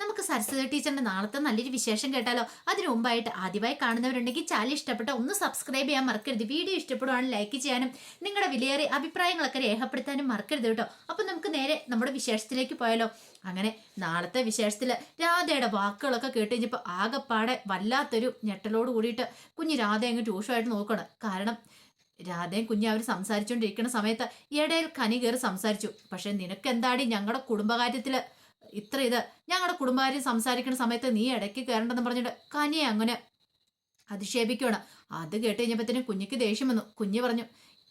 നമുക്ക് സരസ്വതി ടീച്ചറിന്റെ നാളത്തെ നല്ലൊരു വിശേഷം കേട്ടാലോ? അതിനു മുമ്പായിട്ട് ആദ്യമായി കാണുന്നവരുണ്ടെങ്കിൽ ചാനൽ ഇഷ്ടപ്പെട്ട ഒന്ന് സബ്സ്ക്രൈബ് ചെയ്യാൻ മറക്കരുത്. വീഡിയോ ഇഷ്ടപ്പെടുവാണെങ്കിൽ ലൈക്ക് ചെയ്യാനും നിങ്ങളുടെ വിലയേറിയ അഭിപ്രായങ്ങളൊക്കെ രേഖപ്പെടുത്താനും മറക്കരുത് കേട്ടോ. അപ്പൊ നമുക്ക് നേരെ നമ്മുടെ വിശേഷത്തിലേക്ക് പോയാലോ. അങ്ങനെ നാളത്തെ വിശേഷത്തിൽ രാധയുടെ വാക്കുകളൊക്കെ കേട്ട് കഴിഞ്ഞപ്പോൾ ആകെപ്പാടെ വല്ലാത്തൊരു ഞെട്ടലോട് കൂടിയിട്ട് കുഞ്ഞ് രാധ അങ്ങ് ട്യൂഷമായിട്ട് നോക്കണം. കാരണം രാധയും കുഞ്ഞ് അവർ സംസാരിച്ചുകൊണ്ടിരിക്കുന്ന സമയത്ത് ഇടയിൽ കനി കയറി സംസാരിച്ചു. പക്ഷെ നിനക്ക് എന്താടി ഞങ്ങളുടെ കുടുംബകാര്യത്തിൽ ഇത്ര ഇത് ഞങ്ങളുടെ കുടുംബകാര്യം സംസാരിക്കുന്ന സമയത്ത് നീ ഇടയ്ക്ക് കയറണ്ടെന്ന് പറഞ്ഞിട്ട് കനിയെ അങ്ങനെ അധിക്ഷേപിക്കണം അത് കേട്ട് കഴിഞ്ഞപ്പോഴത്തേനും കുഞ്ഞിക്ക് ദേഷ്യം വന്നു. കുഞ്ഞ് പറഞ്ഞു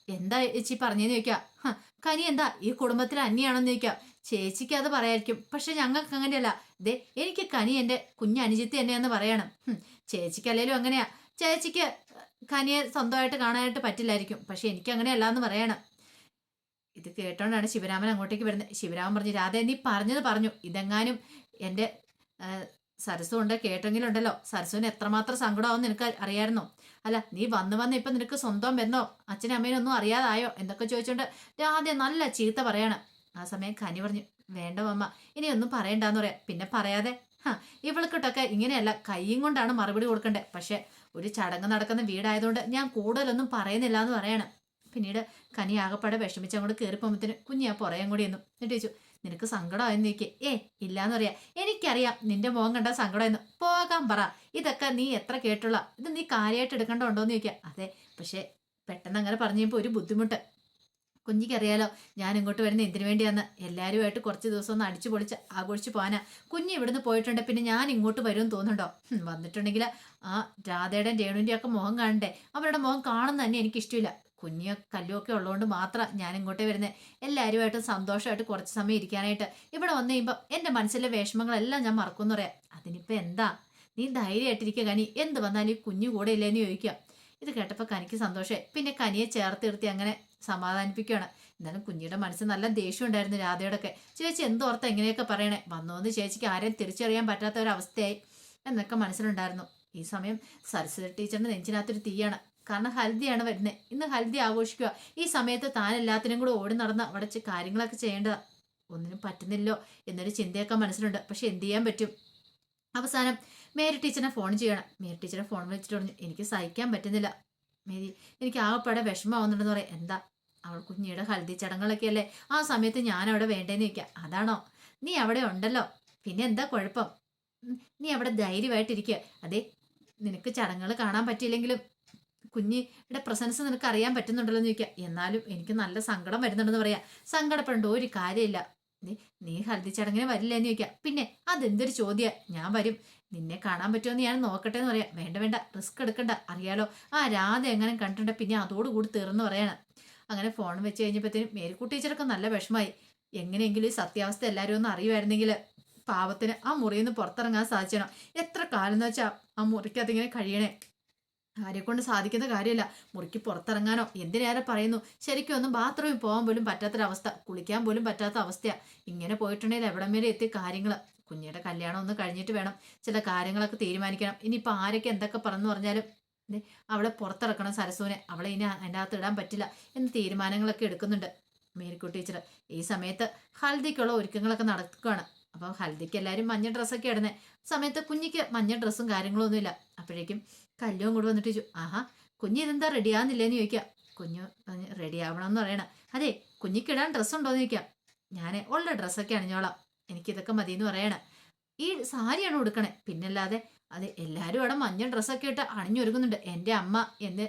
എന്താ ചേച്ചി പറഞ്ഞെന്ന് ചോദിക്കാം? കനി എന്താ? ഈ കുടുംബത്തിൽ അന്യാണെന്ന് ചോദിക്കാം. ചേച്ചിക്ക് അത് പറയായിരിക്കും. പക്ഷെ ഞങ്ങൾക്ക് അങ്ങനെയല്ല. ദേ എനിക്ക് കനി എന്റെ കുഞ്ഞ് അനുജിത്ത് തന്നെയാന്ന് പറയണം. ചേച്ചിക്കല്ലേലും അങ്ങനെയാ. ചേച്ചിക്ക് കനിയെ സ്വന്തമായിട്ട് കാണാനായിട്ട് പറ്റില്ലായിരിക്കും. പക്ഷെ എനിക്ക് അങ്ങനെയല്ല എന്ന് പറയണം. ഇത് കേട്ടോണ്ടാണ് ശിവരാമൻ അങ്ങോട്ടേക്ക് വരുന്നത്. ശിവരാമൻ പറഞ്ഞു രാധേ നീ പറഞ്ഞത് പറഞ്ഞു. ഇതെങ്ങാനും എന്റെ സരസു ഉണ്ട് കേട്ടെങ്കിലുണ്ടല്ലോ. സരസുവിന് എത്രമാത്രം സങ്കടമാവും നിനക്ക് അറിയായിരുന്നോ അല്ല നീ വന്ന് വന്ന് ഇപ്പം നിനക്ക് സ്വന്തം ബന്ധോ? അച്ഛനും അമ്മേനും ഒന്നും അറിയാതായോ? എന്തൊക്കെ ചോദിച്ചോണ്ട് രാധ നല്ല ചീത്ത പറയാണ്. ആ സമയം കനി പറഞ്ഞു വേണ്ട മമ്മ ഇനി ഒന്നും പറയണ്ടെന്ന് പറയാം. പിന്നെ പറയാതെ ഇവൾക്കിട്ടൊക്കെ ഇങ്ങനെയല്ല കൈയും കൊണ്ടാണ് മറുപടി കൊടുക്കേണ്ടത് പക്ഷെ ഒരു ചടങ്ങ് നടക്കുന്ന വീടായതുകൊണ്ട് ഞാൻ കൂടുതലൊന്നും പറയുന്നില്ല എന്ന് പറയണം. പിന്നീട് കനി ആകപ്പാടെ വിഷമിച്ച് അങ്ങോട്ട് കയറിപ്പോകുമ്പത്തിന് കുഞ്ഞാ പുറയം കൂടി എന്നു എന്നിട്ട് ചോദിച്ചു നിനക്ക് സങ്കടമായെന്ന് ചോദിക്കേ ഏ ഇല്ലാന്ന് പറയാ എനിക്കറിയാം നിന്റെ മുഖം കണ്ടാൽ സങ്കടമായെന്ന്. പോകാൻ പറ. ഇതൊക്കെ നീ എത്ര കേട്ടുള്ള ഇത് നീ കാര്യമായിട്ട് എടുക്കണ്ടോണ്ടോന്ന് ചോദിക്കുക അതെ പക്ഷേ പെട്ടെന്ന് അങ്ങനെ പറഞ്ഞു കഴിയുമ്പോൾ ഒരു ബുദ്ധിമുട്ട്. കുഞ്ഞിക്കറിയാലോ ഞാൻ ഇങ്ങോട്ട് വരുന്ന എന്തിനു വേണ്ടിയാന്ന്? എല്ലാവരുമായിട്ട് കുറച്ച് ദിവസം ഒന്ന് അടിച്ചു പൊളിച്ച് ആഘോഷിച്ച് പോകാനാ. കുഞ്ഞ് ഇവിടുന്ന് പോയിട്ടുണ്ട് പിന്നെ ഞാൻ ഇങ്ങോട്ട് വരുമെന്ന് തോന്നുന്നുണ്ടോ? വന്നിട്ടുണ്ടെങ്കിൽ ആ രാധയുടെ രേണുവിന്റെ ഒക്കെ മുഖം കാണണ്ടേ? അവരുടെ മുഖം കാണുന്ന തന്നെ എനിക്ക് ഇഷ്ടമില്ല കുഞ്ഞ് കല്ലുമൊക്കെ ഉള്ളതുകൊണ്ട് മാത്രം ഞാൻ ഇങ്ങോട്ടേ വരുന്നത് എല്ലാവരുമായിട്ടും സന്തോഷമായിട്ട് കുറച്ച് സമയം ഇരിക്കാനായിട്ട് ഇവിടെ വന്നു കഴിയുമ്പോൾ എന്റെ മനസ്സിലെ വിഷമങ്ങളെല്ലാം ഞാൻ മറക്കുമെന്ന് പറയാം. അതിനിപ്പോൾ എന്താ? നീ ധൈര്യമായിട്ടിരിക്കുക കനി. എന്ത് വന്നാലും ഈ കുഞ്ഞു കൂടെ ഇല്ലേന്ന് ചോദിക്കുക. ഇത് കേട്ടപ്പോൾ കനിക്ക് സന്തോഷമായി പിന്നെ കനിയെ ചേർത്ത് നിർത്തി അങ്ങനെ സമാധാനിപ്പിക്കുകയാണ്. എന്നാലും കുഞ്ഞിയുടെ മനസ്സിൽ നല്ല ദേഷ്യം ഉണ്ടായിരുന്നു രാധയോടൊക്കെ. ചേച്ചി എന്തോർത്ത് എങ്ങനെയൊക്കെ പറയണേ? വന്നോന്ന് ചേച്ചിക്ക് ആരെയും തിരിച്ചറിയാൻ പറ്റാത്ത ഒരു അവസ്ഥയായി എന്നൊക്കെ മനസ്സിലുണ്ടായിരുന്നു. ഈ സമയം സരസ്വതി ടീച്ചറിന്റെ നെഞ്ചിനകത്തൊരു തീയാണ്. കാരണം ഹൽദിയാണ് വരുന്നത് ഇന്ന് ഹൽദി ആഘോഷിക്കുക. ഈ സമയത്ത് താൻ എല്ലാത്തിനും കൂടെ ഓടി നടന്ന് അവിടെ കാര്യങ്ങളൊക്കെ ചെയ്യേണ്ടതാ ഒന്നിനും പറ്റുന്നില്ലോ എന്നൊരു ചിന്തയൊക്കെ മനസ്സിലുണ്ട്. പക്ഷെ എന്ത് ചെയ്യാൻ പറ്റും? അവസാനം മേരി ടീച്ചറിനെ ഫോൺ ചെയ്യണം. മേരി ടീച്ചറെ ഫോൺ വിളിച്ചിട്ട് പറഞ്ഞു എനിക്ക് സഹിക്കാൻ പറ്റുന്നില്ല. മേരി എനിക്ക് ആകെപ്പാടെ വിഷമമാവുന്നുണ്ടെന്ന് പറയാം. എന്താ? അവൾ കുഞ്ഞിയുടെ ഹൽദി ചടങ്ങുകളൊക്കെ അല്ലേ? ആ സമയത്ത് ഞാൻ അവിടെ വേണ്ടേന്ന് ചോദിക്കാം അതാണോ? നീ അവിടെ ഉണ്ടല്ലോ. പിന്നെ എന്താ കുഴപ്പം? നീ അവിടെ ധൈര്യമായിട്ടിരിക്കുക. അതെ നിനക്ക് ചടങ്ങുകൾ കാണാൻ പറ്റിയില്ലെങ്കിലും കുഞ്ഞിയുടെ പ്രസൻസ് നിനക്ക് അറിയാൻ പറ്റുന്നുണ്ടല്ലോ എന്ന് ചോദിക്കുക. എന്നാലും എനിക്ക് നല്ല സങ്കടം വരുന്നുണ്ടെന്ന് പറയാം. സങ്കടപ്പെടേണ്ട ഒരു കാര്യമില്ല. നീ ഹൽദി ചടങ്ങിന് വരില്ല എന്ന് ചോദിക്കുക. പിന്നെ അതെന്തൊരു ചോദ്യ? ഞാൻ വരും. നിന്നെ കാണാൻ പറ്റുമെന്ന് ഞാൻ നോക്കട്ടെ എന്ന് പറയാം. വേണ്ട വേണ്ട. റിസ്ക് എടുക്കണ്ട. അറിയാലോ. ആ രാധ എങ്ങനെ കണ്ടിട്ടുണ്ട്. പിന്നെ അതോടുകൂടി തീർന്നു പറയാണ്. അങ്ങനെ ഫോൺ വെച്ച് കഴിഞ്ഞപ്പോഴത്തേനും മേരിക്കുട്ടി ടീച്ചറൊക്കെ നല്ല വിഷമായി എങ്ങനെയെങ്കിലും ഈ സത്യാവസ്ഥ എല്ലാവരും ഒന്ന് അറിയുമായിരുന്നെങ്കിൽ പാവത്തിന് ആ മുറിയിൽ നിന്ന് പുറത്തിറങ്ങാൻ സാധിച്ചണം എത്ര കാലം എന്ന് വെച്ചാൽ ആ മുറിക്കകത്ത് ഇങ്ങനെ കഴിയണേ? ആരെ കൊണ്ട് സാധിക്കുന്ന കാര്യമല്ല. മുറിക്ക് പുറത്തിറങ്ങാനോ എന്തിനേറെ പറയുന്നു? ശരിക്കും ഒന്നും ബാത്റൂമിൽ പോകാൻ പോലും പറ്റാത്തൊരവസ്ഥ കുളിക്കാൻ പോലും പറ്റാത്ത അവസ്ഥയാ. ഇങ്ങനെ പോയിട്ടുണ്ടെങ്കിൽ എവിടം വരെ എത്തി കാര്യങ്ങൾ കുഞ്ഞിയുടെ കല്യാണം ഒന്ന് കഴിഞ്ഞിട്ട് വേണം ചില കാര്യങ്ങളൊക്കെ തീരുമാനിക്കണം. ഇനിയിപ്പോൾ ആരൊക്കെ എന്തൊക്കെ പറഞ്ഞു പറഞ്ഞാലും അവളെ പുറത്തിറക്കണം സരസുവിനെ അവളെ ഇനി അതിന്റെ അകത്ത് ഇടാൻ പറ്റില്ല എന്ന് തീരുമാനങ്ങളൊക്കെ എടുക്കുന്നുണ്ട് മേരിക്കുട്ടി ടീച്ചർ ഈ സമയത്ത് ഹൽദിക്കുള്ള ഒരുക്കങ്ങളൊക്കെ നടക്കുകയാണ്. അപ്പോൾ ഹൽദിക്ക് എല്ലാവരും മഞ്ഞ ഡ്രസ്സൊക്കെ ഇടുന്നത് സമയത്ത് കുഞ്ഞിക്ക് മഞ്ഞ ഡ്രസ്സും കാര്യങ്ങളൊന്നുമില്ല അപ്പോഴേക്കും കല്ലും കൂടെ വന്നിട്ട് ചോദിച്ചു ആഹാ കുഞ്ഞ് ഇതെന്താ റെഡി ആവുന്നില്ലേന്ന് ചോദിക്കാം. കുഞ്ഞു റെഡി ആവണം എന്ന് പറയണം. അതെ കുഞ്ഞിക്ക് ഇടാൻ ഡ്രസ്സ് ഉണ്ടോന്ന് ചോദിക്കാം. ഞാൻ ഉള്ള ഡ്രസ്സൊക്കെ അണിഞ്ഞോളാം. എനിക്കിതൊക്കെ മതി എന്ന് പറയണം. ഈ സാരിയാണ് കൊടുക്കണേ പിന്നല്ലാതെ അത് എല്ലാവരും അവിടെ മഞ്ഞ ഡ്രസ്സൊക്കെ ഇട്ട് അണിഞ്ഞൊരുക്കുന്നുണ്ട് എന്റെ അമ്മ എന്റെ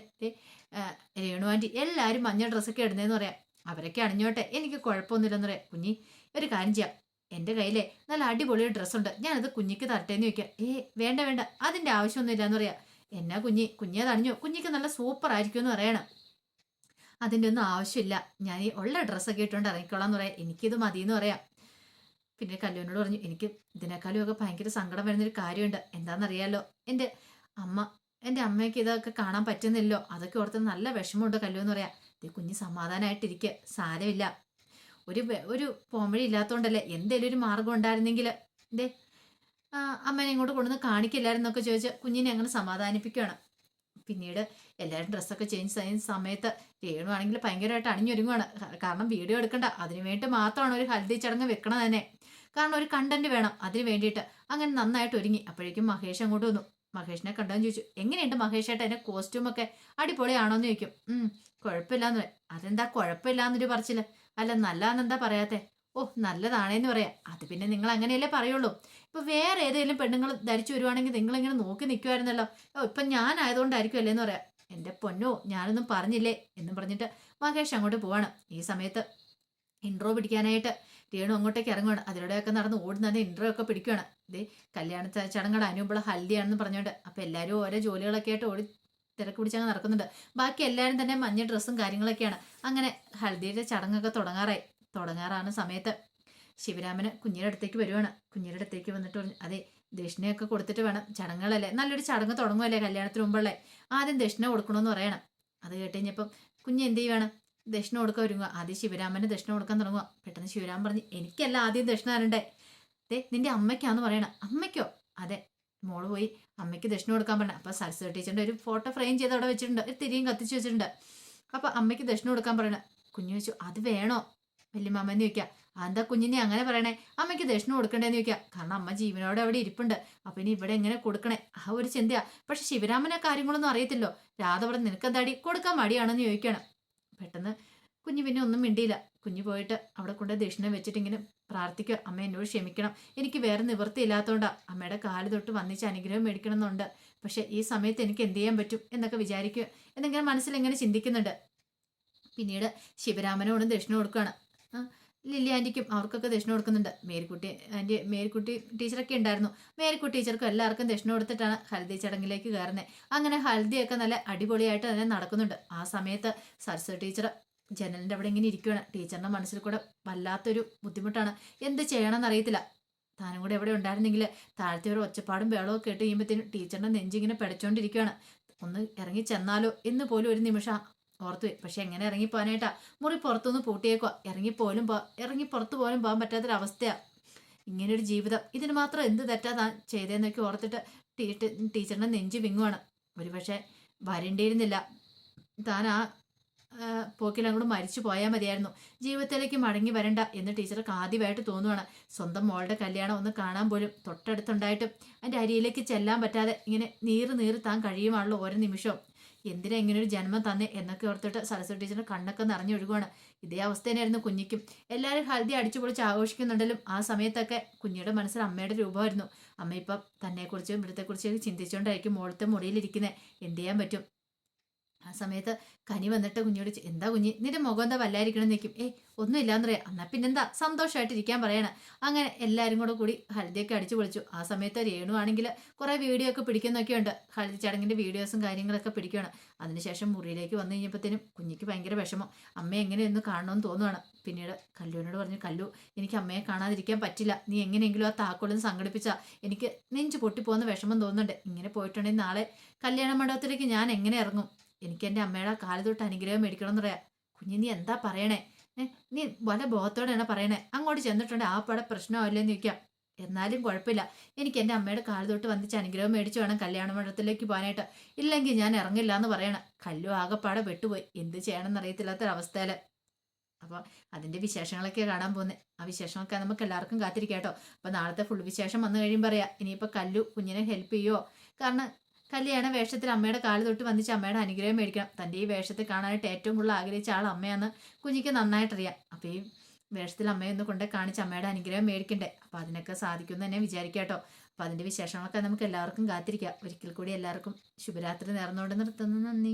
രേണു ആന്റി എല്ലാവരും മഞ്ഞ ഡ്രസ്സൊക്കെ ഇടുന്നതെന്ന് പറയാം. അവരൊക്കെ അണിഞ്ഞോട്ടെ. എനിക്ക് കുഴപ്പമൊന്നുമില്ലെന്ന് പറയാം. കുഞ്ഞി ഒരു കാര്യം ചെയ്യാം. എന്റെ കയ്യിലെ നല്ല അടിപൊളി ഡ്രസ്സുണ്ട് ഞാനത് കുഞ്ഞിക്ക് തരട്ടേന്ന് ചോദിക്കാം. ഏ വേണ്ട വേണ്ട. അതിന്റെ ആവശ്യമൊന്നുമില്ല എന്ന് പറയാം. എന്നാ കുഞ്ഞി കുഞ്ഞെ തണിഞ്ഞു കുഞ്ഞിക്ക് നല്ല സൂപ്പർ ആയിരിക്കും എന്ന് പറയണം. അതിന്റെ ഒന്നും ആവശ്യമില്ല. ഞാൻ ഈ ഉള്ള ഡ്രസ്സൊക്കെ ഇട്ടുകൊണ്ട് ഇറങ്ങിക്കോളാം എന്ന് പറയാം. എനിക്കിത് മതി എന്ന് പറയാം. പിന്നെ കല്ലുവിനോട് പറഞ്ഞു എനിക്ക് ഇതിനേക്കാളും ഒക്കെ ഭയങ്കര സങ്കടം വരുന്നൊരു കാര്യമുണ്ട്. എന്താണെന്നറിയാലോ? എന്റെ അമ്മ എന്റെ അമ്മയ്ക്ക് ഇതൊക്കെ കാണാൻ പറ്റുന്നില്ലോ അതൊക്കെ ഓർത്ത് നല്ല വിഷമമുണ്ട് കല്ലു എന്ന് പറയാം. ഇത് കുഞ്ഞ് സമാധാനമായിട്ടിരിക്കുക സാരമില്ല. ഒരു ഒരു പോംവഴി ഇല്ലാത്തതുകൊണ്ടല്ലേ എന്തേലും ഒരു മാർഗം ഉണ്ടായിരുന്നെങ്കിൽ എന്തേ അമ്മേനെ ഇങ്ങോട്ട് കൊണ്ടുവന്ന് കാണിക്കില്ലായിരുന്നൊക്കെ ചോദിച്ച് കുഞ്ഞിനെ അങ്ങനെ സമാധാനിപ്പിക്കുകയാണ്. പിന്നീട് എല്ലാവരും ഡ്രസ്സൊക്കെ ചേഞ്ച് ചെയ്യുന്ന സമയത്ത് രേണുവാണെങ്കിൽ ഭയങ്കരമായിട്ട് അണിഞ്ഞൊരുങ്ങുവാണ്. കാരണം വീഡിയോ എടുക്കണ്ട. അതിനു വേണ്ടി മാത്രമാണ് ഒരു ഹൽദി ചടങ്ങ് വെക്കണത് തന്നെ. കാരണം ഒരു കണ്ടന്റ് വേണം. അതിന് വേണ്ടിയിട്ട് അങ്ങനെ നന്നായിട്ട് ഒരുങ്ങി. അപ്പോഴേക്കും മഹേഷ് അങ്ങോട്ട് വന്നു. മഹേഷിനെ കണ്ടോന്ന് ചോദിച്ചു. എങ്ങനെയുണ്ട് മഹേഷ് ഏട്ടാ എന്റെ കോസ്റ്റ്യൂമൊക്കെ അടിപൊളിയാണോ എന്ന് ചോദിക്കും. ഉം കുഴപ്പമില്ലാന്ന് അതെന്താ കുഴപ്പമില്ലാന്നൊരു പറച്ചില്ല അല്ല നല്ലതാണെന്താ പറയാത്തെ? ഓ നല്ലതാണേന്ന് പറയാം. അത് പിന്നെ നിങ്ങൾ അങ്ങനെയല്ലേ പറയുള്ളൂ? ഇപ്പൊ വേറെ ഏതെങ്കിലും പെണ്ണുങ്ങൾ ധരിച്ചു വരുവാണെങ്കിൽ നിങ്ങളിങ്ങനെ നോക്കി നിൽക്കുമായിരുന്നല്ലോ ഓ ഞാൻ ഞാനായതുകൊണ്ടായിരിക്കും അല്ലേന്ന് പറയാം. എന്റെ പൊന്നോ ഞാനൊന്നും പറഞ്ഞില്ലേ? എന്നും പറഞ്ഞിട്ട് മഹേഷ് അങ്ങോട്ട് പോവാണ്. ഈ സമയത്ത് ഇൻട്രോ പിടിക്കാനായിട്ട്. രേണു അങ്ങോട്ടേക്ക് ഇറങ്ങുകയാണ് അതിലൂടെയൊക്കെ നടന്ന് ഓടുന്ന ഇൻട്രോ ഒക്കെ പിടിക്കുകയാണ് ഇത് കല്യാണ ചടങ്ങുകൾ അനുമ്പോൾ ഹൽദിയാണെന്ന് പറഞ്ഞുകൊണ്ട് അപ്പോൾ എല്ലാവരും ഓരോ ജോലികളൊക്കെ ആയിട്ട് ഓടി തിരക്ക് പിടിച്ചങ്ങ് നടക്കുന്നുണ്ട്. ബാക്കി എല്ലാവരും തന്നെ മഞ്ഞ ഡ്രസ്സും കാര്യങ്ങളൊക്കെയാണ്. അങ്ങനെ ഹൽദിയുടെ ചടങ്ങൊക്കെ തുടങ്ങാറായി. തുടങ്ങാറാണ് സമയത്ത് ശിവരാമന് കുഞ്ഞിയുടെ അടുത്തേക്ക് വരുവാണ്. കുഞ്ഞിയുടെ അടുത്തേക്ക് വന്നിട്ട് പറഞ്ഞു അതെ ദക്ഷിണയൊക്കെ കൊടുത്തിട്ട് വേണം. ചടങ്ങുകളല്ലേ? നല്ലൊരു ചടങ്ങ് തുടങ്ങുമല്ലേ കല്യാണത്തിന് മുമ്പുള്ളേ? ആദ്യം ദക്ഷിണ കൊടുക്കണമെന്ന് പറയണം. അത് കേട്ട് കഴിഞ്ഞപ്പം കുഞ്ഞ് എന്ത് ചെയ്യുവാണ്? ദക്ഷിണ കൊടുക്കാൻ ഒരുങ്ങുക. ആദ്യം ശിവരാമന് ദക്ഷിണ കൊടുക്കാൻ തുടങ്ങുക. പെട്ടെന്ന് ശിവരാമൻ പറഞ്ഞു എനിക്കല്ല ആദ്യം ദക്ഷിണ തരണ്ടേ? ദേ നിന്റെ അമ്മയ്ക്കാന്ന് പറയണം. അമ്മയ്ക്കോ? അതെ. മോൾ പോയി അമ്മയ്ക്ക് ദക്ഷിണ കൊടുക്കാൻ പറഞ്ഞു അപ്പൊ സരസ്വതി ടീച്ചറിന്റെ ഒരു ഫോട്ടോ ഫ്രെയിം ചെയ്ത് അവിടെ വെച്ചിട്ടുണ്ട്. ഒരു തിരിയും കത്തിച്ച് വെച്ചിട്ടുണ്ട്. അപ്പൊ അമ്മയ്ക്ക് ദക്ഷിണ കൊടുക്കാൻ പറയണം. കുഞ്ഞു ചോദിച്ചു അത് വേണോ? വല്യമ്മന്ന് ചോദിക്കുക അതെന്താ കുഞ്ഞിനെ അങ്ങനെ പറയണേ? അമ്മയ്ക്ക് ദക്ഷിണ കൊടുക്കണ്ടേന്ന് ചോദിക്കുക കാരണം അമ്മ ജീവനോടെ അവിടെ ഇരിപ്പുണ്ട്. അപ്പൊ ഇനി ഇവിടെ എങ്ങനെ കൊടുക്കണേ? ആ ഒരു ചിന്തയാ. പക്ഷെ ശിവരാമനെ കാര്യങ്ങളൊന്നും അറിയത്തില്ലോ. രാധ പറഞ്ഞു നിനക്കെന്താടി? കൊടുക്കാൻ മടിയാണെന്ന് ചോദിക്കണം. പെട്ടെന്ന് കുഞ്ഞ് പിന്നെ ഒന്നും മിണ്ടിയില്ല. കുഞ്ഞു പോയിട്ട് അവിടെ കൊണ്ട് ദക്ഷിണ വെച്ചിട്ട് ഇങ്ങനെ പ്രാർത്ഥിക്കുക. അമ്മ എന്നോട് ക്ഷമിക്കണം. എനിക്ക് വേറെ നിവൃത്തി ഇല്ലാത്തതുകൊണ്ടാണ് അമ്മയുടെ കാൽ തൊട്ട് വന്നിച്ച് അനുഗ്രഹം മേടിക്കണം എന്നുണ്ട് പക്ഷെ ഈ സമയത്ത് എനിക്ക് എന്ത് ചെയ്യാൻ പറ്റും എന്നൊക്കെ വിചാരിക്കുക. എന്നിങ്ങനെ മനസ്സിൽ ഇങ്ങനെ ചിന്തിക്കുന്നുണ്ട്. പിന്നീട് ശിവരാമനോടും ദക്ഷിണ കൊടുക്കുകയാണ് ലില്ലി ആന്റിക്കും അവർക്കൊക്കെ ദക്ഷിണ കൊടുക്കുന്നുണ്ട്. മേരിക്കുട്ടി ആന്റി മേരിക്കുട്ടി ടീച്ചറൊക്കെ ഉണ്ടായിരുന്നു. മേരിക്കുട്ടി ടീച്ചർക്കും എല്ലാവർക്കും ദക്ഷിണ കൊടുത്തിട്ടാണ് ഹൽദി ചടങ്ങിലേക്ക് കയറുന്നത് അങ്ങനെ ഹൽദിയൊക്കെ നല്ല അടിപൊളിയായിട്ട് തന്നെ നടക്കുന്നുണ്ട്. ആ സമയത്ത് സരസ്വതി ടീച്ചർ ജനലിന്റെ അവിടെ ഇങ്ങനെ ഇരിക്കുകയാണ് ടീച്ചറിന്റെ മനസ്സിൽ കൂടെ വല്ലാത്തൊരു ബുദ്ധിമുട്ടാണ്. എന്ത് ചെയ്യണമെന്ന് അറിയത്തില്ല. താനും കൂടെ എവിടെ ഉണ്ടായിരുന്നെങ്കിൽ താഴത്തെ ഒരു ഒച്ചപ്പാടും വേളവും കേട്ട് കഴിയുമ്പോഴത്തേനും ടീച്ചറിന്റെ നെഞ്ചിങ്ങനെ പിടച്ചോണ്ടിരിക്കുകയാണ് ഒന്ന് ഇറങ്ങി ചെന്നാലോ എന്ന് പോലും ഒരു നിമിഷം ഓർത്തു. പക്ഷെ എങ്ങനെ ഇറങ്ങിപ്പോകാനായിട്ടാ മുറി പുറത്തുനിന്ന് പൂട്ടിയേക്കുക ഇറങ്ങിപ്പോലും പോ ഇറങ്ങി പുറത്ത് പോലും പോകാൻ പറ്റാത്തൊരവസ്ഥയാണ് ഇങ്ങനൊരു ജീവിതം. ഇതിന് മാത്രം എന്ത് തെറ്റാ താൻ ചെയ്തതെന്നൊക്കെ ഓർത്തിട്ട് ടീ- നെഞ്ചു വിങ്ങുവാണ്. ഒരു പക്ഷേ വരേണ്ടിയിരുന്നില്ല. താൻ ആ പോക്കിൽ മരിച്ചു പോയാൽ മതിയായിരുന്നു. ജീവിതത്തിലേക്ക് മടങ്ങി വരണ്ട എന്ന് ടീച്ചർക്ക് ആദ്യമായിട്ട് തോന്നുവാണ്. സ്വന്തം മോളുടെ കല്യാണം ഒന്ന് കാണാൻ പോലും തൊട്ടടുത്തുണ്ടായിട്ടും അതിന്റെ അരിയിലേക്ക് ചെല്ലാൻ പറ്റാതെ ഇങ്ങനെ നീറ് നീറ് താൻ കഴിയുമാണല്ലോ ഓരോ നിമിഷവും. എന്തിനാ ഇങ്ങനെ ഒരു ജന്മം തന്നെ എന്നൊക്കെ ഓർത്തിട്ട് സരസ്വതി ടീച്ചറിന് കണ്ണൊക്കെ നിറഞ്ഞൊഴുകുവാണ് ഇതേ അവസ്ഥ തന്നെയായിരുന്നു കുഞ്ഞിക്കും. എല്ലാവരും ഹൽദി അടിച്ചു പൊളിച്ച് ആഘോഷിക്കുന്നുണ്ടെങ്കിലും ആ സമയത്തൊക്കെ കുഞ്ഞിയുടെ മനസ്സിൽ അമ്മയുടെ രൂപമായിരുന്നു. അമ്മ ഇപ്പം തന്നെക്കുറിച്ചും ഇവിടത്തെക്കുറിച്ചും ചിന്തിച്ചുകൊണ്ടായിരിക്കും മോളത്തെ മുറിയിലിരിക്കുന്നത് എന്ത് ചെയ്യാൻ പറ്റും? ആ സമയത്ത് കനി വന്നിട്ട് കുഞ്ഞോട് എന്താ കുഞ്ഞി? നിന്റെ മുഖം എന്താ വല്ലായിരിക്കണം നിൽക്കും ഏയ് ഒന്നും ഇല്ലാന്ന് പറയാം. എന്നാൽ പിന്നെന്താ? സന്തോഷമായിട്ടിരിക്കാൻ പറയണം. അങ്ങനെ എല്ലാവരും കൂടെ കൂടി ഹൽദിയൊക്കെ അടിച്ചു പൊളിച്ചു. ആ സമയത്ത് രേണു ആണെങ്കിൽ കുറെ വീഡിയോ ഒക്കെ പിടിക്കുന്നൊക്കെ ഉണ്ട്. ഹൽദി ചടങ്ങിന്റെ വീഡിയോസും കാര്യങ്ങളൊക്കെ പിടിക്കുകയാണ് അതിനുശേഷം മുറിയിലേക്ക് വന്നു കഴിഞ്ഞപ്പോഴത്തേനും കുഞ്ഞിക്ക് ഭയങ്കര വിഷമം. അമ്മയെ എങ്ങനെയൊന്ന് കാണണമെന്ന് തോന്നുവാണ്. പിന്നീട് കല്ലുവിനോട് പറഞ്ഞു കല്ലു എനിക്ക് അമ്മയെ കാണാതിരിക്കാൻ പറ്റില്ല. നീ എങ്ങനെയെങ്കിലും ആ താക്കോലൊന്ന് സംഘടിപ്പിച്ചാൽ എനിക്ക് നെഞ്ചു പൊട്ടിപ്പോകുന്ന വിഷമം തോന്നുന്നുണ്ട്. ഇങ്ങനെ പോയിട്ടുണ്ടെങ്കിൽ നാളെ കല്യാണ മണ്ഡപത്തിലേക്ക് ഞാൻ എങ്ങനെ ഇറങ്ങും? എനിക്ക് എന്റെ അമ്മയുടെ കാൽ തൊട്ട് അനുഗ്രഹം മേടിക്കണം എന്ന് പറയാം. കുഞ്ഞി നീ എന്താ പറയണേ? നീ വല ബോധത്തോടെയാണ് പറയണേ? അങ്ങോട്ട് ചെന്നിട്ടുണ്ട്. ആ പട പ്രശ്നമല്ലെന്ന് ചോദിക്കാം. എന്നാലും കുഴപ്പമില്ല. എനിക്ക് എന്റെ അമ്മയുടെ കാൽ തൊട്ട് വന്നിച്ച് അനുഗ്രഹം മേടിച്ചു വേണം കല്യാണ മണ്ഡലത്തിലേക്ക് പോകാനായിട്ട്. ഇല്ലെങ്കിൽ ഞാൻ ഇറങ്ങില്ല എന്ന് പറയണം. കല്ലു ആകെപ്പാടെ വെട്ടുപോയി എന്ത് ചെയ്യണമെന്ന് അറിയത്തില്ലാത്തൊരവസ്ഥയിൽ അപ്പോൾ അതിന്റെ വിശേഷങ്ങളൊക്കെ കാണാൻ പോകുന്നത് ആ വിശേഷങ്ങളൊക്കെ നമുക്ക് എല്ലാവർക്കും കാത്തിരിക്കാം കേട്ടോ. അപ്പോൾ നാളത്തെ ഫുൾ വിശേഷം വന്നു കഴിയുമ്പോൾ പറയാം. ഇനിയിപ്പോൾ കല്ലു കുഞ്ഞിനെ ഹെൽപ്പ് ചെയ്യുമോ കാരണം കല്യാണ വേഷത്തിൽ അമ്മയുടെ കാൽ തൊട്ട് വന്നിച്ച് അമ്മയുടെ അനുഗ്രഹം മേടിക്കണം. തന്റെ ഈ വേഷത്തെ കാണാനായിട്ട് ഏറ്റവും കൂടുതൽ ആഗ്രഹിച്ച ആൾ അമ്മയാന്ന് കുഞ്ഞിക്ക് നന്നായിട്ടറിയാം. അപ്പോൾ ഈ വേഷത്തിൽ അമ്മയെ ഒന്ന് കൊണ്ട് കാണിച്ച് അമ്മയുടെ അനുഗ്രഹം മേടിക്കണ്ടേ? അപ്പോൾ അതിനൊക്കെ സാധിക്കുമെന്ന് തന്നെ വിചാരിക്കാട്ടോ അപ്പം അപ്പോൾ അതിന്റെ വിശേഷങ്ങളൊക്കെ നമുക്ക് എല്ലാവർക്കും കാത്തിരിക്കാം. ഒരിക്കൽ കൂടി എല്ലാവർക്കും ശുഭരാത്രി നേർന്നുകൊണ്ട് നിർത്തുന്നു. നന്ദി.